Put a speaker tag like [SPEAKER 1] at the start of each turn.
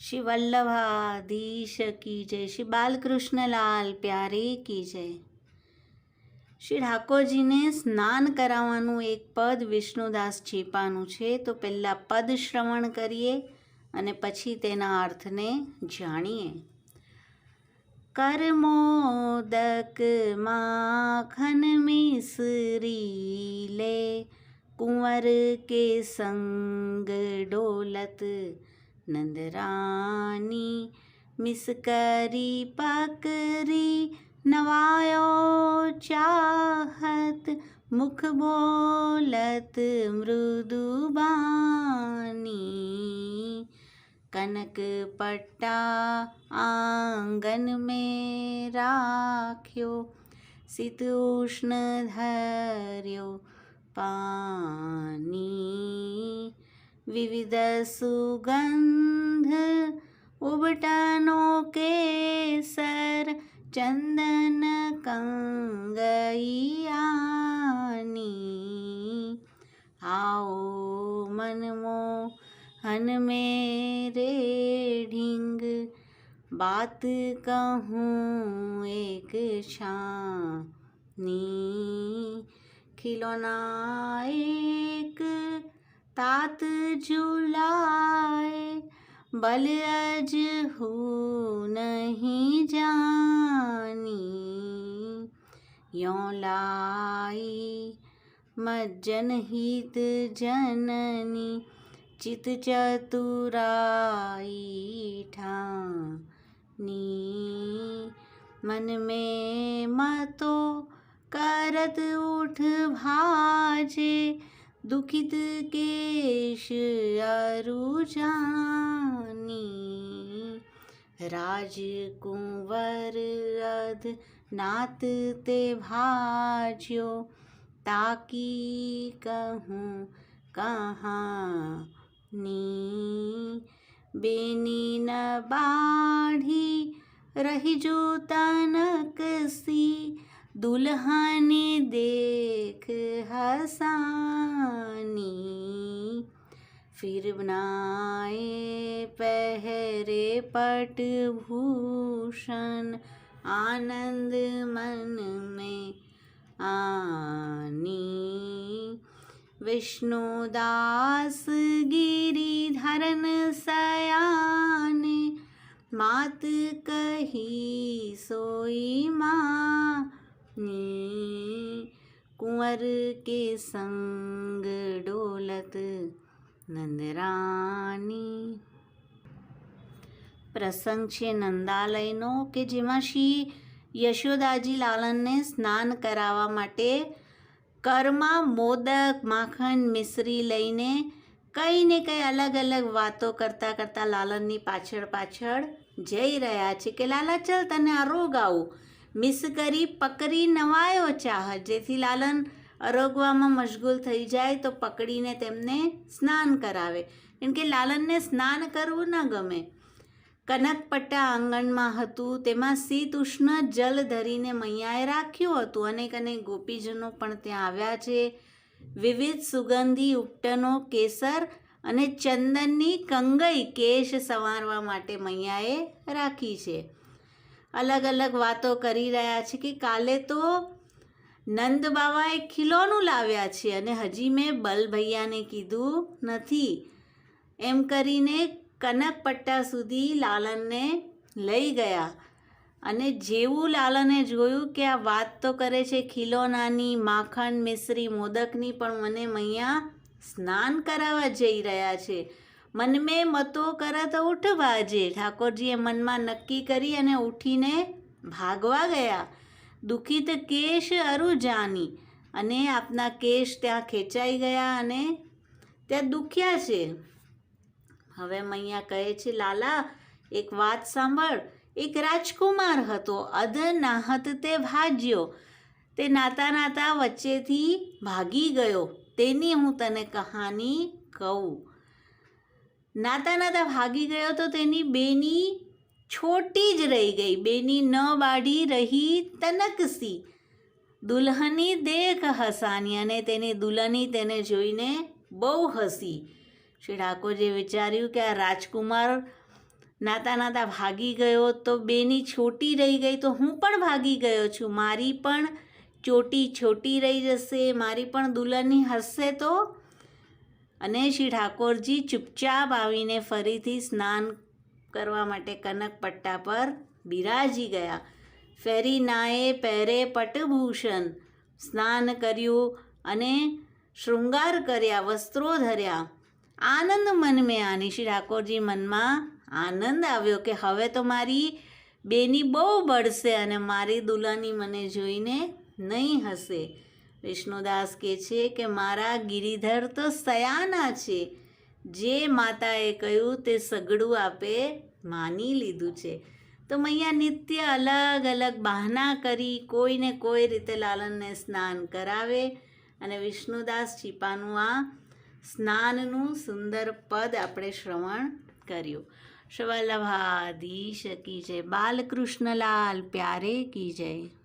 [SPEAKER 1] શ્રી વલ્લભાધીશ કી જય, શ્રી બાલકૃષ્ણલાલ પ્યારે કી જય. શ્રી ઠાકોરજીને સ્નાન કરાવવાનું એક પદ વિષ્ણુદાસ છીપાનું છે, તો પહેલાં પદ શ્રવણ કરીએ અને પછી તેના અર્થને જાણીએ. કરમોદક માખન મિસરી લે, કુંવર કે સંગ ડોલત નંદરાની મિસ કરી પકરી નવાયો ચાહત મુખ બોલત મૃદુબાની કનક પટ્ટા આંગન में રાખ્યો શીત ઉષ્ણ ધર્યો પાની વિવિધ સુગંધ ઉબટાનો કેસર ચંદન કંગૈયાની આવો મનમો હન મેરે ઢીંગ બાત કહું એક છાની ખિલોના એક तात झुलाए बल अज हो नहीं जानी। यो लाई मज्जन हित जननी, चित चतुराई ठानी। मन में मतो करत उठ भाजे દુખિત કેશ અરુજાની રાજકુંવર અધ નાત તે ભાજ્યો, તાકી કહું કહાની? બેની ન બાઢી રહી જોતા નકસી દુલ્હને દેખ હસાની ફિરનાએ પહેરે પટ ભૂષણ આનંદ મન મેં આની વિષ્ણુદાસ ગિરિધરન સયાને માત કહી સોઈ મા सोई माँ कुंवर के संग डोलत નંદરાની પ્રસંગ છે નંદાલયનો કે જેમાં શ્રી યશોદાજી લાલનને સ્નાન કરાવવા માટે કરમાં મોદક માખણ મિશ્રી લઈને કંઈ ને કંઈ અલગ અલગ વાતો કરતાં કરતાં લાલનની પાછળ પાછળ જઈ રહ્યા છે કે લાલા ચલ તને આ રોગ આવું મિસ કરી પકડી નવાયો ચાહ જેથી લાલન અરોગવામાં મશગુલ થઈ જાય તો પકડીને તેમને સ્નાન કરાવે. કેમ કે લાલનને સ્નાન કરવું ન ગમે. કનકપટ્ટા આંગણમાં હતું, તેમાં શીત, ઉષ્ણ, જલ ધરીને મૈયાએ રાખ્યું હતું. અનેક અનેક ગોપીજનો પણ ત્યાં આવ્યા છે. વિવિધ સુગંધી, ઉપટનો કેસર અને ચંદનની કંગઈ કેશ સંવારવા માટે મૈયાએ રાખી છે. અલગ અલગ વાતો કરી રહ્યા છે કે કાલે તો નંદ બાવાએ ખીલોનું લાવ્યા છે અને હજી મેં બલભૈયાને કીધું નથી. એમ કરીને કનકપટ્ટા સુધી લાલનને લઈ ગયા. અને જેવું લાલને જોયું કે આ વાત તો કરે છે ખીલોનાની, માખણ, મિશ્રી, મોદકની, પણ મને મૈયા સ્નાન કરાવવા જઈ રહ્યા છે. મનમે મતો કરત ઉઠવા જે ઠાકોરજીએ મનમાં નક્કી કરી અને ઉઠીને ભાગવા ગયા. દુઃખિત કેશ અરુજાની અને આપના કેશ ત્યાં ખેંચાઈ ગયા અને ત્યાં દુખ્યા છે. હવે મૈયા કહે છે, લાલા, એક વાત સાંભળ. એક રાજકુમાર હતો અધ નાહત તે ભાજ્યો તે નાતા નાતા વચ્ચેથી ભાગી ગયો. તેની હું તને કહાની કહું. નાતા નાતા ભાગી ગયો તો તેની બેની છોટી જ રહી ગઈ. બેની ન બાઢી રહી તનકસી. દુલ્હની દેખ હસાની અને તેની દુલ્હની તેને જોઈને બહુ હસી. શ્રી ઠાકોરજીએ વિચાર્યું કે આ રાજકુમાર નાતા નાતા ભાગી ગયો તો બેની છોટી રહી ગઈ તો હું પણ ભાગી ગયો છું. મારી પણ ચોટી છોટી રહી જશે, મારી પણ દુલ્હનની હસશે તો? અને શ્રી ઠાકોરજી ચૂપચાપ આવીને ફરીથી સ્નાન કરવા માટે કનક પટ્ટા પર બિરાજી ગયા. ફેરી નાએ પહેરે પટભૂષણ સ્નાન કર્યું અને શૃંગાર કર્યા, વસ્ત્રો ધર્યા. આનંદ મન મેં આની. ઠાકોરજી મનમાં આનંદ આવ્યો કે હવે તો મારી બેની બહુ બળશે અને મારી દુલ્હની મને જોઈને નહીં હશે વિષ્ણુદાસ કહે છે કે મારા ગિરિધર તો સયાના છે. જે માતાએ કહ્યું તે સગડું આપે માની લીધું છે. તો મૈયા નિત્ય અલગ અલગ બહાના કરી કોઈને કોઈ રીતે લાલનને સ્નાન કરાવે અને વિષ્ણુદાસ ચીપાનું આ સ્નાનનું સુંદર પદ આપણે શ્રવણ કર્યું. શવલ્લભાધીશ કી જય. બાલકૃષ્ણલાલ પ્યારે કી જય.